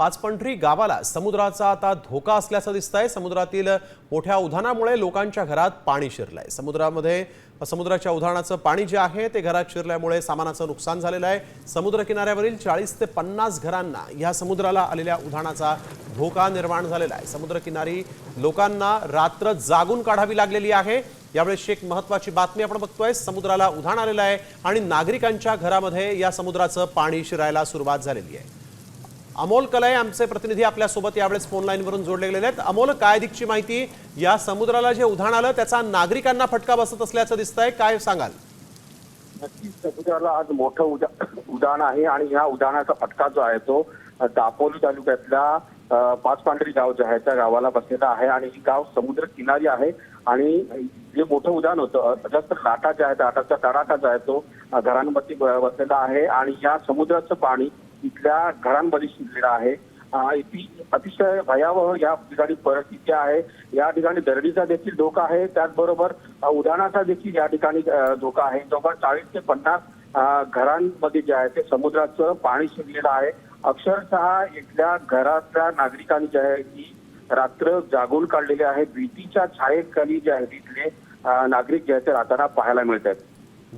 पाचपंढरी गावाला समुद्राचा आता धोका असल्याचं दिसत आहे समुद्रातील मोठ्या उधाणामुळे लोकांच्या घरात पाणी शिरलंय. समुद्रामध्ये समुद्राच्या उधाणाचं पाणी जे आहे ते घरात शिरल्यामुळे सामानाचं नुकसान झालेलं आहे. समुद्र किनाऱ्यावरील चाळीस ते पन्नास घरांना या समुद्राला आलेल्या उधाणाचा धोका निर्माण झालेला आहे. समुद्रकिनारी लोकांना रात्र जागून काढावी लागलेली आहे. यावेळेस एक महत्वाची बातमी आपण बघतोय. समुद्राला उधाण आलेलं आहे आणि नागरिकांच्या घरामध्ये या समुद्राचं पाणी शिरायला सुरुवात झालेली आहे. अमोल कलाय आमचे प्रतिनिधी आपल्यासोबत यावेळेस फोन लाईनवरून जोडले गेलेले आहेत. अमोल काय अधिकची माहिती? या समुद्राला जे उधाण आलं त्याचा नागरिकांना फटका बसत असल्याचं दिसतंय. काय सांगाल? नक्कीच समुद्राला आज मोठं उदा उदाहरण आहे आणि या उदाहरणाचा फटका जो आहे तो दापोली तालुक्यातल्या पाचपांढरी गाव जे आहे त्या गावाला बसलेला आहे आणि ही गाव समुद्र किनारी आहे आणि जे मोठं उदाहरण होतं जास्त लाटा जे आहे लाटाचा तडाखा जो आहे तो घरांमध्ये बसलेला आहे आणि या समुद्राचं पाणी इथल्या घरांमध्ये शिरलेला आहे. अतिशय भयावह या ठिकाणी परिस्थिती आहे. या ठिकाणी दरडीचा देखील धोका आहे. त्याचबरोबर उदाहरणाचा देखील या ठिकाणी धोका आहे. जवळपास चाळीस ते पन्नास घरांमध्ये जे आहे ते समुद्राचं पाणी शिरलेलं आहे. अक्षरशः इथल्या घरातल्या नागरिकांनी जे आहे की रात्र जागून काढलेले आहे. भीतीच्या छायेखाली जे आहे तिथले नागरिक जे आहेत ते राहताना पाहायला मिळतात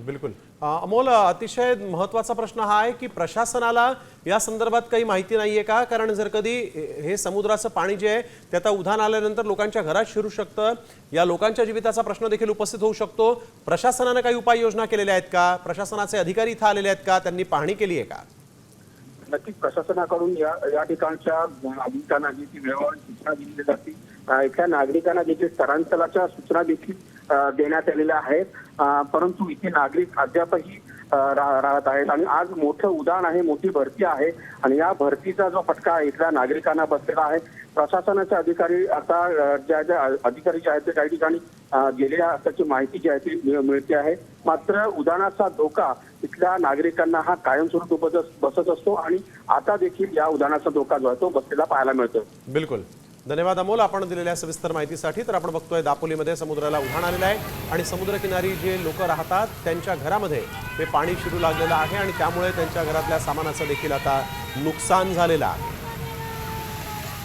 बिलकुल. अमोल अतिशय महत्त्वाचा प्रश्न हा आहे की प्रशासनाला या संदर्भात काही माहिती नाहीये का? कारण जर कधी हे- समुद्राचं पाणी जे आहे ते आता उधाण आल्यानंतर लोकांच्या घरात शिरू शकतं. या लोकांच्या जीविताचा प्रश्न देखील उपस्थित होऊ शकतो. प्रशासनानं काही उपाययोजना केलेल्या आहेत का? प्रशासनाचे अधिकारी इथं आलेले आहेत का? त्यांनी पाहणी केली आहे का? नक्कीच प्रशासनाकडून या या ठिकाणच्या नागरिकांना जी ती वेळोवेळी सूचना दिली जाते इथल्या नागरिकांना देखील स्थलांतराच्या सूचना देखील देण्यात आलेल्या आहेत. परंतु इथे नागरिक अद्यापही राहत आहेत. आणि आज मोठं उदाहरण आहे मोठी भरती आहे. आणि या भरतीचा जो फटका इथल्या नागरिकांना बसलेला आहे. प्रशासनाचे अधिकारी आता ज्या ज्या अधिकारी जे आहेत ते काही ठिकाणी अ, गेलेल्या असल्याची माहिती जी आहे ती मिळते आहे. मात्र उदाहरणाचा धोका इथल्या नागरिकांना हा कायमस्वरूपी बसत असतो. आणि आता देखील या उदाहरणाचा धोका जो आहे तो बसलेला पाहायला मिळतो बिलकुल. धन्यवाद अमोल आपण दिलेल्या सविस्तर माहितीसाठी तर आपण बघतोय दापोलीमध्ये समुद्राला उधाण आलेलं आहे आणि समुद्रकिनारी जे लोक राहतात त्यांच्या घरामध्ये ते पाणी शिरू लागलेलं आहे आणि त्यामुळे त्यांच्या घरातल्या सामानाचं देखील आता नुकसान झालेलं आहे.